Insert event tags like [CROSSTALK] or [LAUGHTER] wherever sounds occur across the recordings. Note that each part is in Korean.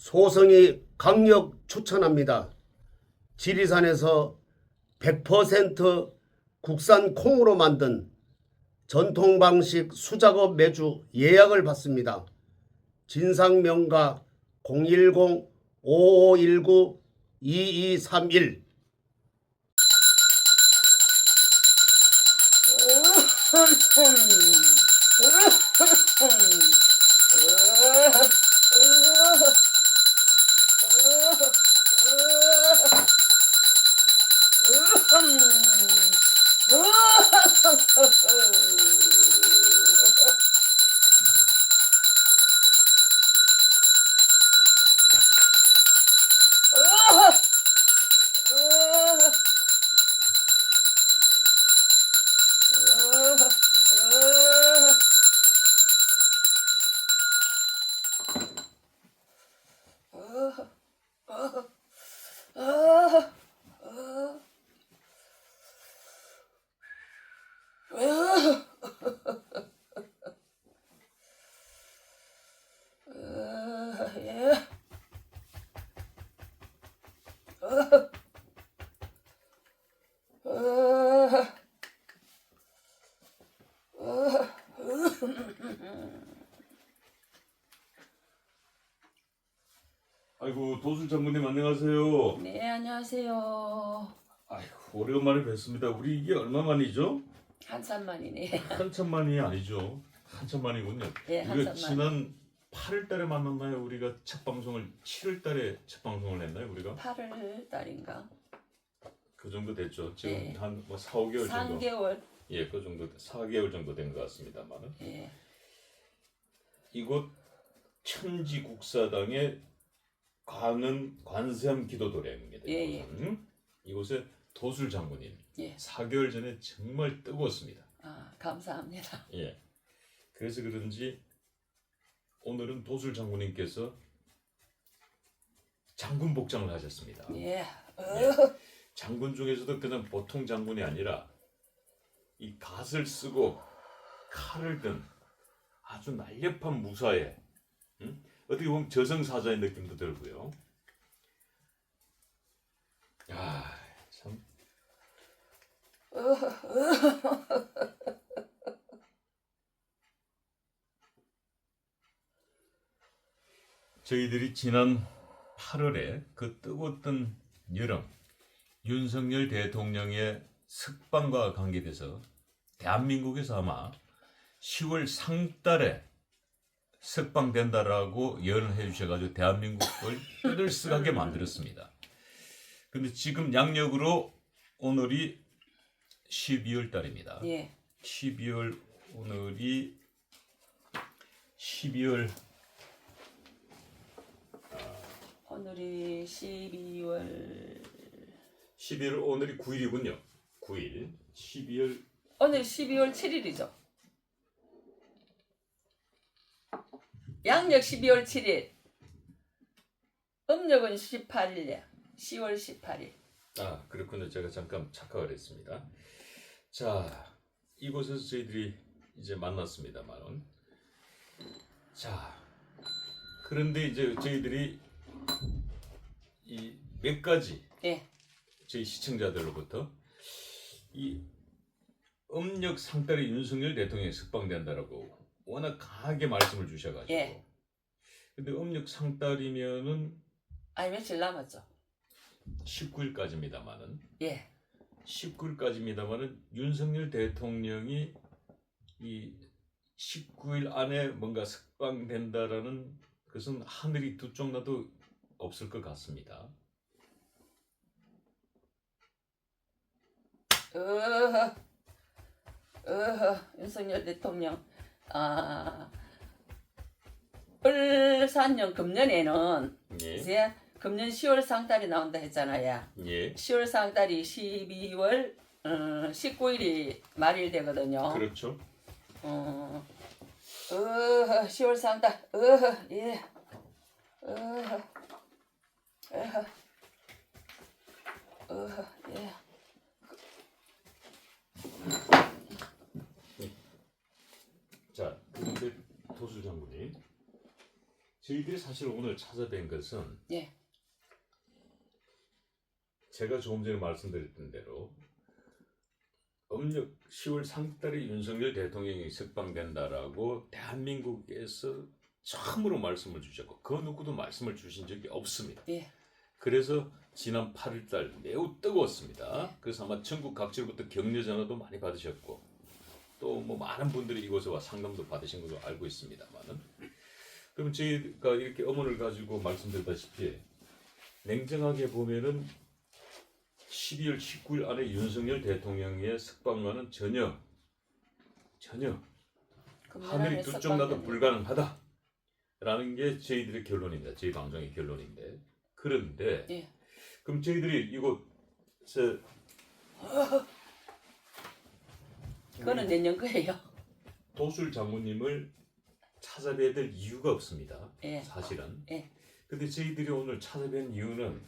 소성이 강력 추천합니다. 지리산에서 100% 국산 콩으로 만든 전통 방식 수작업 매주 예약을 받습니다. 진상명가 010-5519-2231 음. [LAUGHS] 아이고 도술 장군님 안녕하세요. 네, 안녕하세요. 아이고 오래간만에 뵙습니다. 우리 이게 얼마 만이죠? 한참 만이네. 한참 만이 아니죠. 한참 만이군요. 예, 우리가 한참 만. 지난 8월 달에 만났나요? 우리가 첫 방송을 7월 달에 첫 방송을 했나요? 우리가 8월 달인가? 그 정도 됐죠. 지금 예. 한뭐 4, 5개월 정도. 3개월. 예, 그 정도 4개월 정도 된 것 같습니다만은 예. 이곳 천지국사당의 관은 관세음 기도도량입니다. 예, 이곳은. 이곳에 도술 장군님 예. 4개월 전에 정말 뜨거웠습니다. 아, 감사합니다. 예. 그래서 그런지 오늘은 도술 장군님께서 장군 복장을 하셨습니다. 예. 예. 장군 중에서도 그냥 보통 장군이 아니라 이 갓을 쓰고 칼을 든 아주 날렵한 무사에 음? 어떻게 보면 저승사자의 느낌도 들고요. 야, 참. [LAUGHS] 저희들이 지난 8월에 그 뜨거웠던 여름 윤석열 대통령의 석방과 관계돼서 대한민국에서 아마 10월 상달에 석방된다라고 예언해 주셔가지고 대한민국을 [LAUGHS] 떠들썩하게 만들었습니다. 근데 지금 양력으로 오늘이 12월 달입니다. 예. 12월 오늘이 12월 오늘이 12월 12월 오늘이 9일이군요. 9일 12월 오늘 12월 7일이죠. 양력 12월 7일. 음력은 18일이야. 10월 18일. 아 그렇군요. 제가 잠깐 착각을 했습니다. 자 이곳에서 저희들이 이제 만났습니다만은 자 그런데 이제 저희들이 이 몇 가지 예. 저희 시청자들로부터 이 음력 상달에 윤석열 대통령이 석방된다라고 워낙 강하게 말씀을 주셔가지고 예. 근데 음력 상달이면은 아니 며칠 남았죠. 19일까지입니다만은 예. 19일까지입니다만은 윤석열 대통령이 이 19일 안에 뭔가 석방된다라는 것은 하늘이 두 쪽 나도 없을 것 같습니다. 어허, 어허, 윤석열 대통령, 아, 을산년 금년에는 예, 이제 금년 10월 상달이 나온다 했잖아요. 예, 10월 상달이 12월 어, 19일이 말일 되거든요. 그렇죠. 어, 어허, 10월 상달, 어허, 예, 어허, 어허, 어허, 예. 자, 그런데 도수 장군님, 저희 저희들이 사실 오늘 찾아뵌 것은 예. 제가 조금 전에 말씀드렸던 대로 음력 10월 상달에 윤석열 대통령이 석방된다라고 대한민국에서 처음으로 말씀을 주셨고 그 누구도 말씀을 주신 적이 없습니다. 예. 그래서 지난 8월달 매우 뜨거웠습니다. 네. 그래서 아마 전국 각지로부터 격려 전화도 많이 받으셨고 또 뭐 많은 분들이 이곳에 와 상담도 받으신 걸로 알고 있습니다만은 그럼 저희가 이렇게 어문을 가지고 말씀드렸다시피 냉정하게 보면은 12월 19일 안에 윤석열 대통령의 석방과는 전혀 전혀 하늘이 뚝쭉 나도 불가능하다 라는 게 저희들의 결론입니다. 저희 방송의 결론인데 그런데 예. 그럼 저희들이 이곳 저 그거는 내년 거예요. [LAUGHS] 도술 장모님을 찾아뵈야 될 이유가 없습니다. 예. 사실은. 예. 근데 저희들이 오늘 찾아뵌 이유는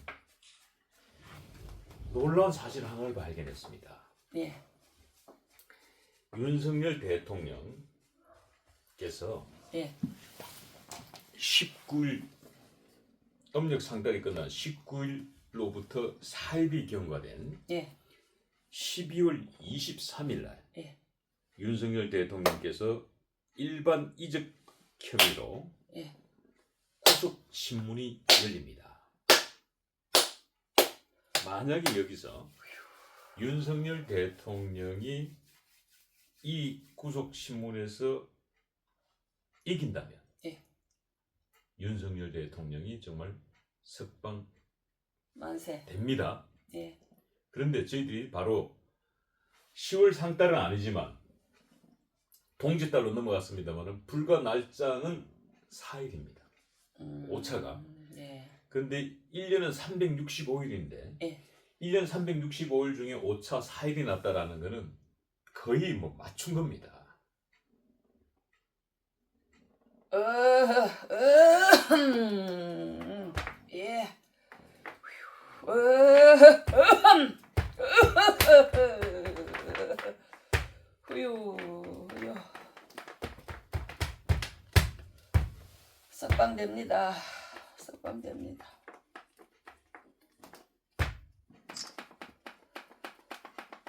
놀라운 사실 하나를 발견했습니다. 예. 윤석열 대통령께서 예. 19일 음력 상달이 끝난 19일로부터 사입이 경과된 예. 12월 23일 날 예. 윤석열 대통령께서 일반 이적 혐의로 예. 구속 신문이 열립니다. 만약에 여기서 윤석열 대통령이 이 구속 신문에서 이긴다면 예. 윤석열 대통령이 정말 석방됩니다. 만세. 예. 그런데 저희들이 바로 10월 상달은 아니지만 동짓달로 넘어갔습니다만 불과 날짜는 4일입니다. 음, 오차가. 예. 그런데 1년은 365일인데 예. 1년 365일 중에 오차 4일이 났다라는 것은 거의 뭐 맞춘 겁니다. 어, 어, 음, 예. 어, 음, 후유, 후유. 석방됩니다. 석방됩니다.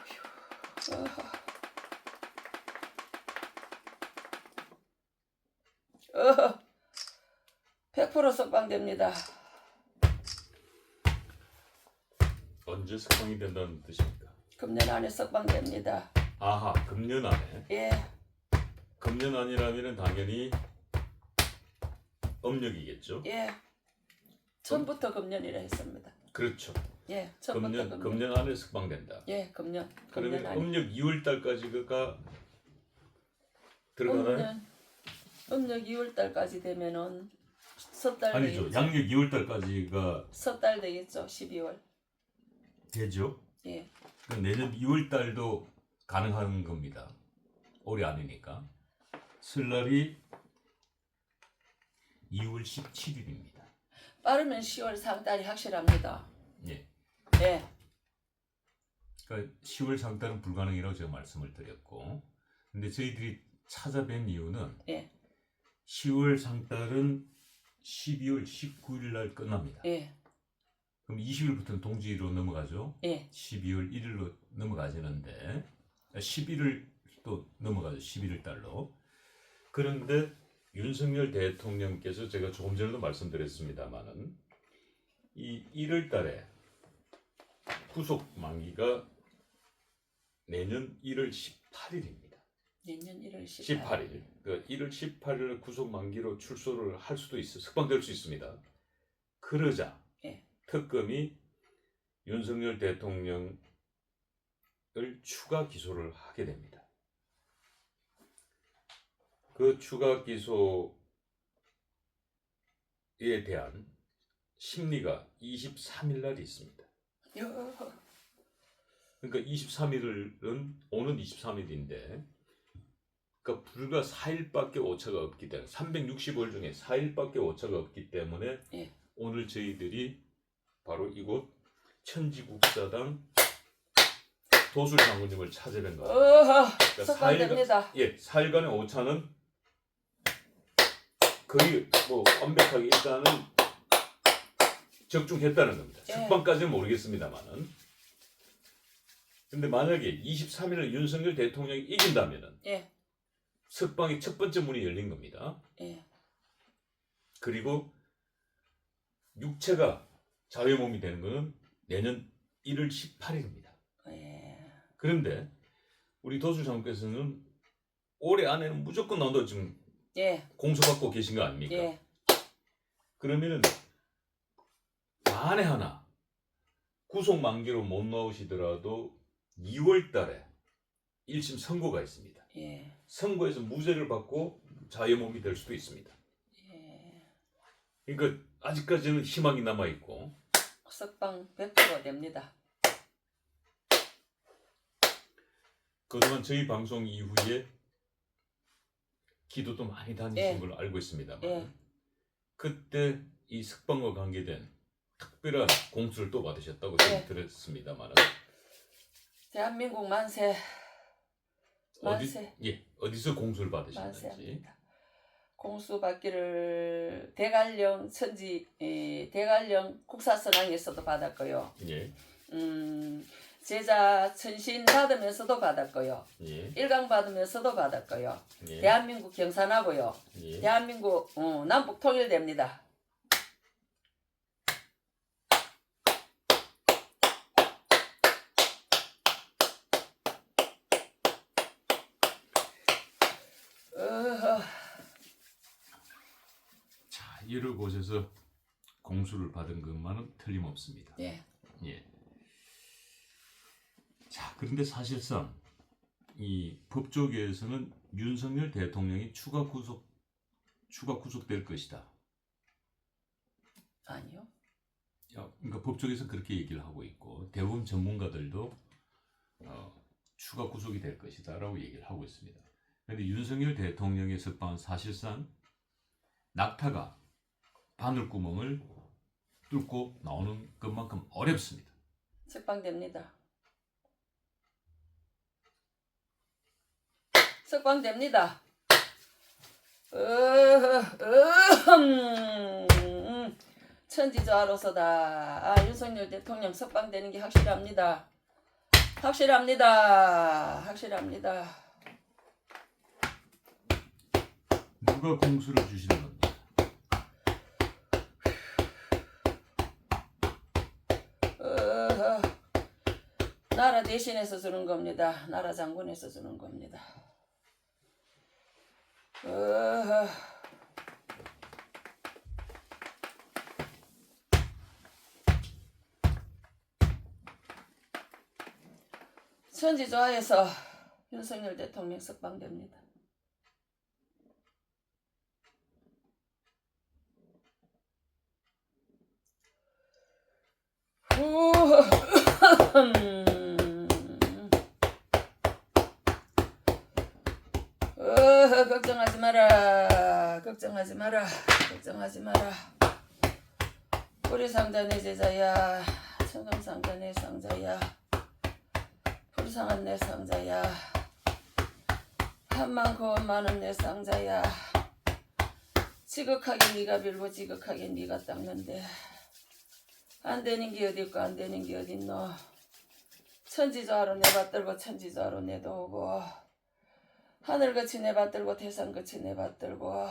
후유. 어. 어. 100% 석방됩니다. 언제 석방이 된다는 뜻입니까? 금년 안에 석방됩니다. 아하, 금년 안에. 예, 금년 안이라면 당연히 음력이겠죠. 예. 처음부터 금년이라 했습니다. 그렇죠. 예, 처음부터 금년 금년. 금년 안에 석방된다. 예, 금년. 금년 그러면 안에. 음력 2월 달까지가 들어가나요? 음년, 음력 2월 달까지 되면은 섣달 아니죠. 되겠죠. 양력 2월 달까지가 섣달 되겠죠. 12월. 되죠. 예, 그 내년 2월 달도 가능한 겁니다. 올해 아니니까. 설날이 2월 17일입니다. 빠르면 10월 상달이 확실합니다. 예. 예, 그러니까 10월 상달은 불가능이라고 제가 말씀을 드렸고, 근데 저희들이 찾아뵌 이유는 예, 10월 상달은 12월 19일 날 끝납니다. 예, 그럼 20일부터는 동지로 넘어가죠. 예, 12월 1일로 넘어가지는데 11일 또 넘어가죠. 11일 달로. 그런데 윤석열 대통령께서 제가 조금 전에도 말씀드렸습니다마는 이 1월 달에 구속 만기가 내년 1월 18일입니다. 내년 1월 18일. 18일. 그 1월 18일 구속 만기로 출소를 할 수도 있어 석방될 수 있습니다. 그러자 예. 특검이 윤석열 대통령을 추가 기소를 하게 됩니다. 그 추가 기소에 대한 심리가 23일 날이 있습니다. 여, 그러니까 23일은 오는 23일인데 그러니까 불과 4일밖에 오차가 없기 때문에 365일 중에 4일밖에 오차가 없기 때문에 예. 오늘 저희들이 바로 이곳 천지국사당 도술 장군님을 찾아뵌. 어, 그러니까 석방됩니다. 예, 4일간의 오차는 거의 뭐 완벽하게 일단은 적중했다는 겁니다. 예. 석방까지는 모르겠습니다만은. 근데 만약에 23일을 윤석열 대통령이 이긴다면은 예, 석방의 첫 번째 문이 열린 겁니다. 예, 그리고 육체가 자유의 몸이 되는 것은 내년 1월 18일입니다. 예, 그런데 우리 도수 장께서는 올해 안에는 무조건 나온다고 지금 예, 공소받고 계신 거 아닙니까? 예, 그러면은 만에 하나 구속 만기로 못 나오시더라도 2월 달에 1심 선고가 있습니다. 예, 선고에서 무죄를 받고 자유의 몸이 될 수도 있습니다. 예. 그러니까 아직까지는 희망이 남아 있고 석방 100% 됩니다. 그동안 저희 방송 이후에 기도도 많이 다니신 예. 걸로 알고 있습니다만 예. 그때 이 석방과 관계된 특별한 공수를 또 받으셨다고 예. 들었습니다만 대한민국 만세, 어디 만세. 예 어디서 공수를 받으셨는지 만세합니다. 공수 받기를 대관령 천지 에, 대관령 국사선왕에서도 받았고요. 예 음, 제자 천신 받으면서도 받았고요. 예, 일강 받으면서도 받았고요. 예, 대한민국 경산하고요. 예. 대한민국 어, 남북 통일됩니다. 자 이를 곳에서 공수를 받은 것만은 틀림없습니다. 예, 예. 자, 그런데 사실상 이 법조계에서는 윤석열 대통령이 추가 구속 추가 구속될 것이다. 아니요. 야, 그러니까 법조계에서 그렇게 얘기를 하고 있고 대부분 전문가들도 어, 추가 구속이 될 것이다라고 얘기를 하고 있습니다. 그런데 윤석열 대통령의 석방은 사실상 낙타가 바늘구멍을 뚫고 나오는 것만큼 어렵습니다. 석방됩니다. 석방됩니다. 천지자로서다. 아, 윤석열 대통령 석방되는 게 확실합니다. 확실합니다. 확실합니다. 누가 공수를 주시는. 어허. 나라 대신해서 주는 겁니다. 나라 장군에서 주는 겁니다. 어허. 천지조화에서 윤석열 대통령 석방됩니다. 어, [LAUGHS] 걱정하지 마라. 걱정하지 마라. 걱정하지 마라. 우리 내 제자야. 상자 내 상자야. 불쌍한 내 상자야. 한 많고 원 많은 내 상자야. 지극하게 네가 빌고 지극하게 네가 닦는데 안 되는 게 어디 있고 안 되는 게 어디 있노. 천지조화로 내 받들고 천지조화로 내도 오고 하늘같이 내받들고 태산같이 내받들고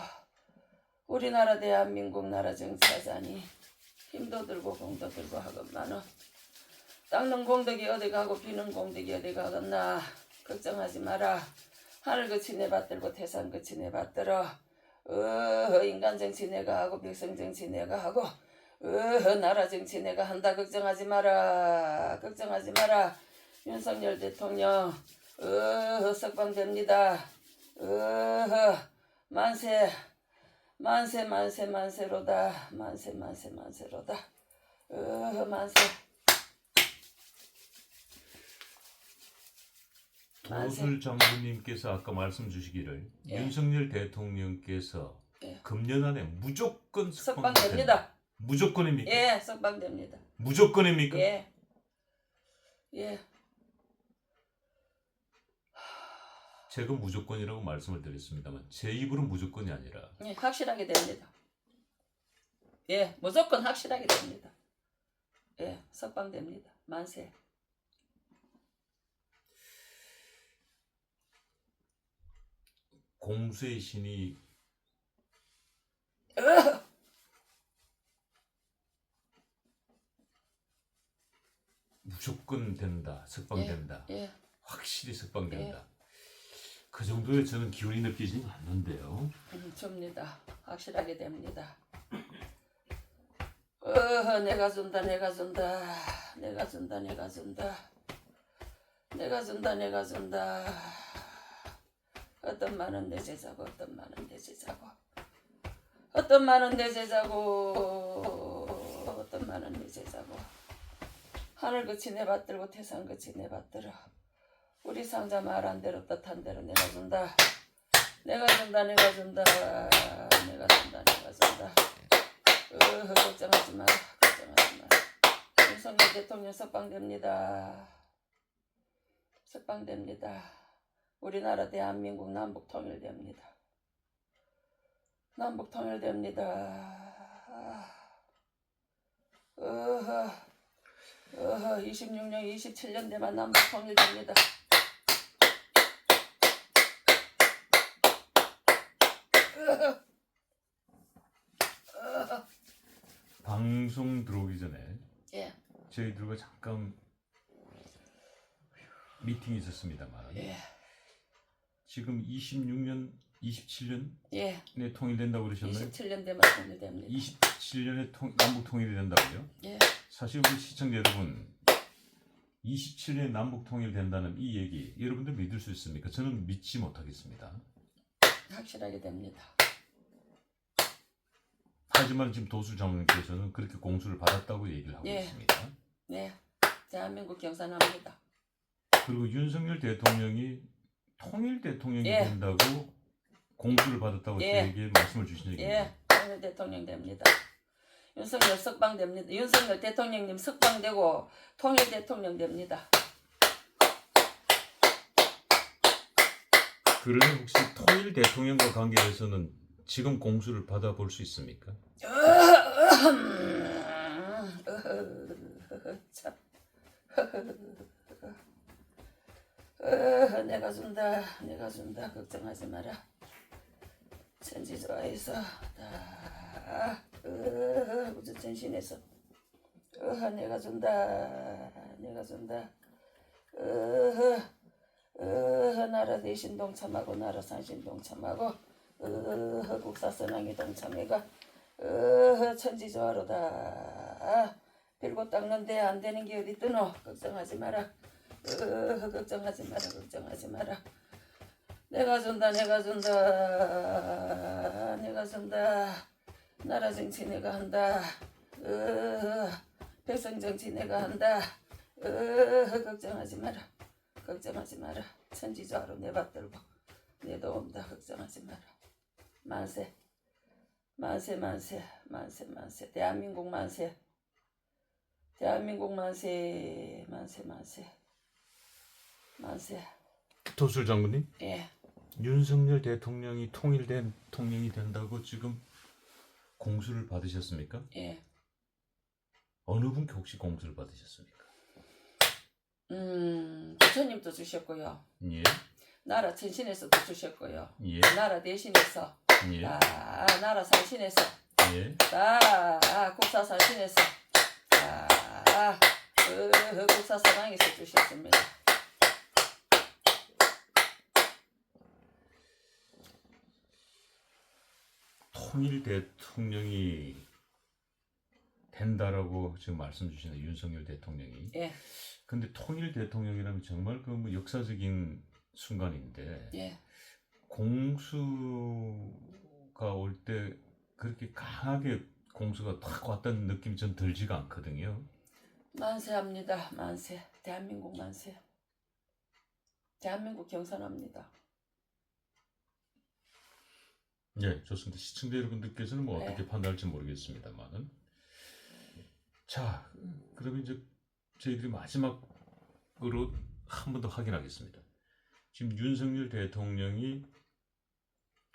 우리나라 대한민국 나라 정치하자니 힘도 들고 공도 들고 하건만은 닦는 공덕이 어디 가고 비는 공덕이 어디 가겠나 걱정하지 마라. 하늘같이 내받들고 태산같이 내받들어. 어 인간 정치 내가 하고 백성 정치 내가 하고 어 나라 정치 내가 한다 걱정하지 마라. 걱정하지 마라. 윤석열 대통령 어 석방됩니다 어 만세 만세 만세 만세로다 만세 만세 만세로다 어 만세 도술 장군님께서 아까 말씀 주시기를 예. 윤석열 대통령께서 예. 금년 안에 무조건 석방됩니다 무조건입니까? 예 석방됩니다 무조건입니까? 예. 예. 제가 무조건이라고 말씀을 드렸습니다만 제 입으로 무조건이 아니라 예, 확실하게 됩니다. 예, 무조건 확실하게 됩니다. 예, 석방됩니다. 만세. 공수의 신이 무조건 된다, 석방된다, 예, 확실히 석방된다. 그 정도의 저는 기운이 느끼지는 않는데요. 음, 줍니다. 확실하게 됩니다. 어, 내가 준다, 내가 준다, 내가 준다, 내가 준다, 내가 준다, 내가 준다. 어떤 많은 내 제자고, 어떤 많은 내 제자고, 어떤 많은 내 제자고, 어떤 많은 내 제자고. 하늘 끝이 내 받들고 태산 끝이 내 받들어. 우리 상자 말한 대로 뜻한 대로 내가 준다. 내가 준다 내가 준다 내가 준다 내가 준다. 으 걱정하지 마라 걱정하지 마라 윤석열 대통령 석방됩니다. 석방됩니다. 우리나라 대한민국 남북 통일됩니다. 남북 통일됩니다. 어허 어허 26년 27년 되면 남북 통일됩니다 방송 들어오기 전에 예 저희들과 잠깐 미팅이 있었습니다만 예, 지금 26년, 27년에 예. 통일된다고 그러셨나요? 27년 되면 통일됩니다. 27년에 통, 남북 통일이 된다고요? 예, 사실 우리 시청자 여러분 27년에 남북 통일된다는 이 얘기 여러분들 믿을 수 있습니까? 저는 믿지 못하겠습니다. 확실하게 됩니다. 하지만 지금 도수 장관님께서는 그렇게 공수를 받았다고 얘기를 하고 예. 있습니다. 네, 대한민국 경산합니다. 그리고 윤석열 대통령이 통일 대통령이 예. 된다고 공수를 받았다고 예. 저에게 말씀을 주신 적이 있는데 예, 오늘 대통령 됩니다. 윤석열 석방 됩니다. 윤석열 대통령님 석방되고 통일 대통령 됩니다. 그러면 혹시 통일 대통령과 관계에서는 지금 공수를 받아볼 수 있습니까? 참. 어, 내가 준다, 내가 준다. 걱정하지 마라. 천지 좋아해서 다 어, 우주 전신에서 어, 내가 준다, 내가 준다. 어, 어, 나라 대신 동참하고 나라 산신 동참하고 어, 국사선왕이 동참해가 어, 천지조화로다. 빌고 닦는데 안 되는 게 어디 뜨노? 걱정하지 마라. 어, 걱정하지 마라 걱정하지 마라. 내가 준다 내가 준다 내가 준다. 나라 정치 내가 한다. 어, 백성 정치 내가 한다. 어, 걱정하지 마라 걱정하지 마라. 천지조화로 내 받들고 내 도움다 걱정하지 마라. 만세. 만세 만세 만세 만세. 대한민국 만세. 대한민국 만세 만세 만세. 만세. 도술 장군님, 예. 윤석열 대통령이 통일된 대통령이 된다고 지금 공수를 받으셨습니까? 예. 어느 분께 혹시 공수를 받으셨습니까? 음 부처님도 주셨고요. 예, 나라 천신에서도 주셨고요. 예, 나라 대신에서. 예, 아 나라 산신에서. 예. 아 국사 산신에서. 아 그, 국사 사방에서 주셨습니다. 통일 대통령이 된다라고 지금 말씀 주시는 윤석열 대통령이. 예 근데 통일 대통령이라면 정말 그 뭐 역사적인 순간인데 예. 공수가 올 때 그렇게 강하게 공수가 탁 왔다는 느낌이 전 들지가 않거든요. 만세합니다. 만세. 대한민국 만세. 대한민국 경선합니다. 네, 좋습니다. 시청자 여러분들께서는 뭐 네. 어떻게 판단할지 모르겠습니다만은 자, 그러면 이제 저희들이 마지막으로 한 번 더 확인하겠습니다. 지금 윤석열 대통령이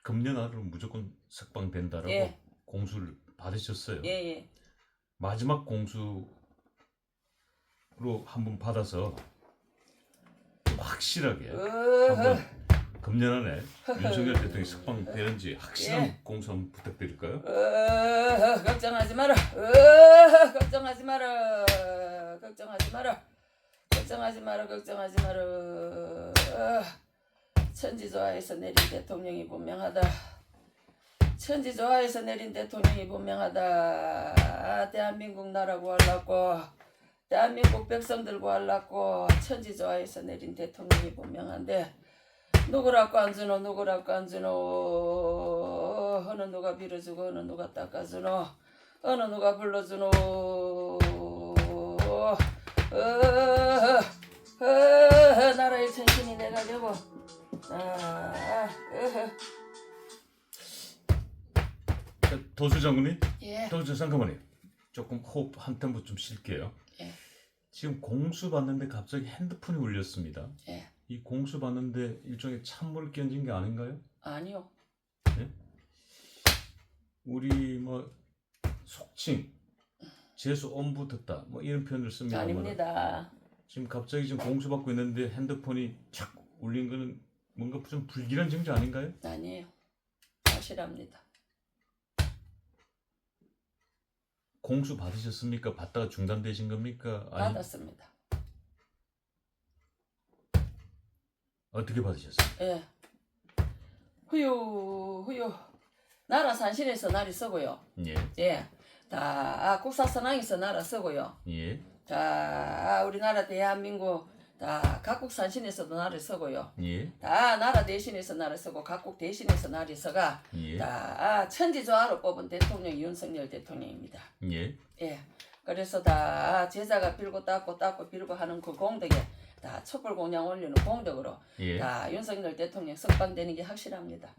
금년 안으로 무조건 석방된다라고 예. 공수를 받으셨어요. 예, 예. 마지막 공수로 한 번 받아서 확실하게. 한번 금년 안에 [LAUGHS] 윤석열 대통령이 석방되는지 확실한 예. 한번 부탁드릴까요? 어, 걱정하지 마라. 어, 걱정하지 마라. 걱정하지 마라. 걱정하지 마라. 걱정하지 마라. 어, 천지조화에서 내린 대통령이 분명하다. 천지조화에서 내린 대통령이 분명하다. 대한민국 나라 구하려고 대한민국 백성들 구하려고 천지조화에서 내린 대통령이 분명한데 누구라고 안 주노 누구라고 안 주노 어느 누가 빌어주고 어느 누가 닦아주노 어느 누가 불러주노 어, 어, 나라의 천신이 내가 되고 아, 어허. 자, 도수 장군님, 예, 도수 잠깐만요. 조금 호흡 한 템포 좀 쉴게요. 예. 지금 공수 받는데 갑자기 핸드폰이 울렸습니다. 예. 이 공수 받는데 일종의 찬물 끼얹은 게 아닌가요? 아니요 우리 뭐 속칭 재수 엄부 듣다 뭐 이런 표현을 씁니다. 아닙니다 지금 갑자기 지금 공수 받고 있는데 핸드폰이 착 울린 거는 뭔가 좀 불길한 증조 아닌가요? 아니에요 확실합니다 공수 받으셨습니까? 받다가 중단되신 겁니까? 아니 받았습니다 어떻게 받으셨어요? 예. 후유 후유 나라 산신에서 날이 쓰고요. 예, 예. 다 아, 국사선왕에서 나라 쓰고요. 예, 자 아, 우리나라 대한민국 다 각국 산신에서도 나를 쓰고요. 예, 다 나라 대신에서 나를 쓰고 각국 대신에서 나를 서가 예, 다 아, 천지조화로 뽑은 대통령 윤석열 대통령입니다. 예, 예. 그래서 다 제자가 빌고 닦고 닦고 빌고 하는 그 공덕에 다 촛불 공양 올리는 공덕으로 예. 다 윤석열 대통령 석방되는 게 확실합니다.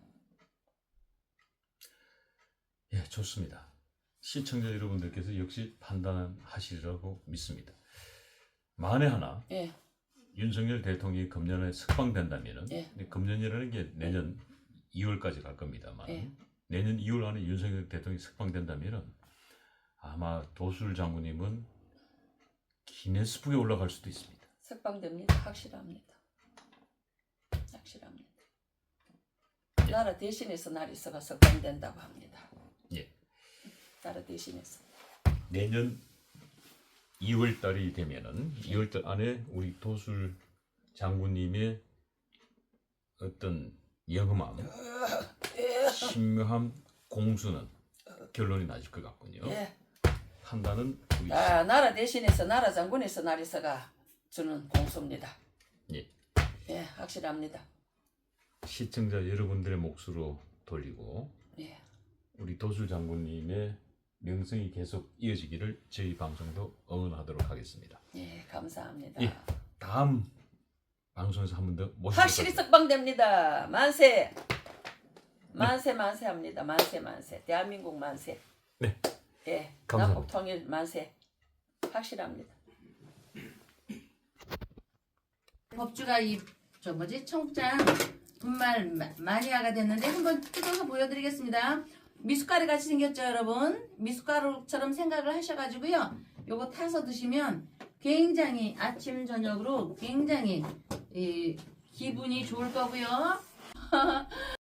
예, 좋습니다. 시청자 여러분들께서 역시 판단하시리라고 믿습니다. 만에 하나 예. 윤석열 대통령이 금년에 석방된다면은 예. 금년이라는 게 내년 2월까지 갈 겁니다만 예. 내년 2월 안에 윤석열 대통령이 석방된다면은 아마 도술 장군님은 기네스북에 올라갈 수도 있습니다. 석방됩니다. 확실합니다. 확실합니다. 나라 대신해서 있어가 석방된다고 합니다. 예. 나라 대신해서. 내년 2월 달이 되면은 2월 달 안에 우리 도술 장군님의 어떤 영험함, 신묘함 공수는 결론이 나질 것 같군요. 예. 판단은 우리 아, 나라 대신해서 나라 장군에서 있어가 주는 공수입니다. 예. 예, 확실합니다. 시청자 여러분들의 몫으로 돌리고 예. 우리 도술 장군님의 명성이 계속 이어지기를 저희 방송도 응원하도록 하겠습니다. 예, 감사합니다. 예. 다음 방송에서 한 번 더 모시도록 확실히 하겠습니다. 석방됩니다. 만세. 만세 만세 합니다. 만세 만세. 대한민국 만세. 네. 예. 감사합니다. 남북 통일 만세. 확실합니다. 법주가 이 저 뭐지 청장 분말 마- 마니아가 됐는데 한번 뜯어서 보여드리겠습니다. 미숫가루 같이 생겼죠, 여러분? 미숫가루처럼 생각을 하셔가지고요. 요거 타서 드시면 굉장히 아침 저녁으로 굉장히 이 기분이 좋을 거고요. [LAUGHS]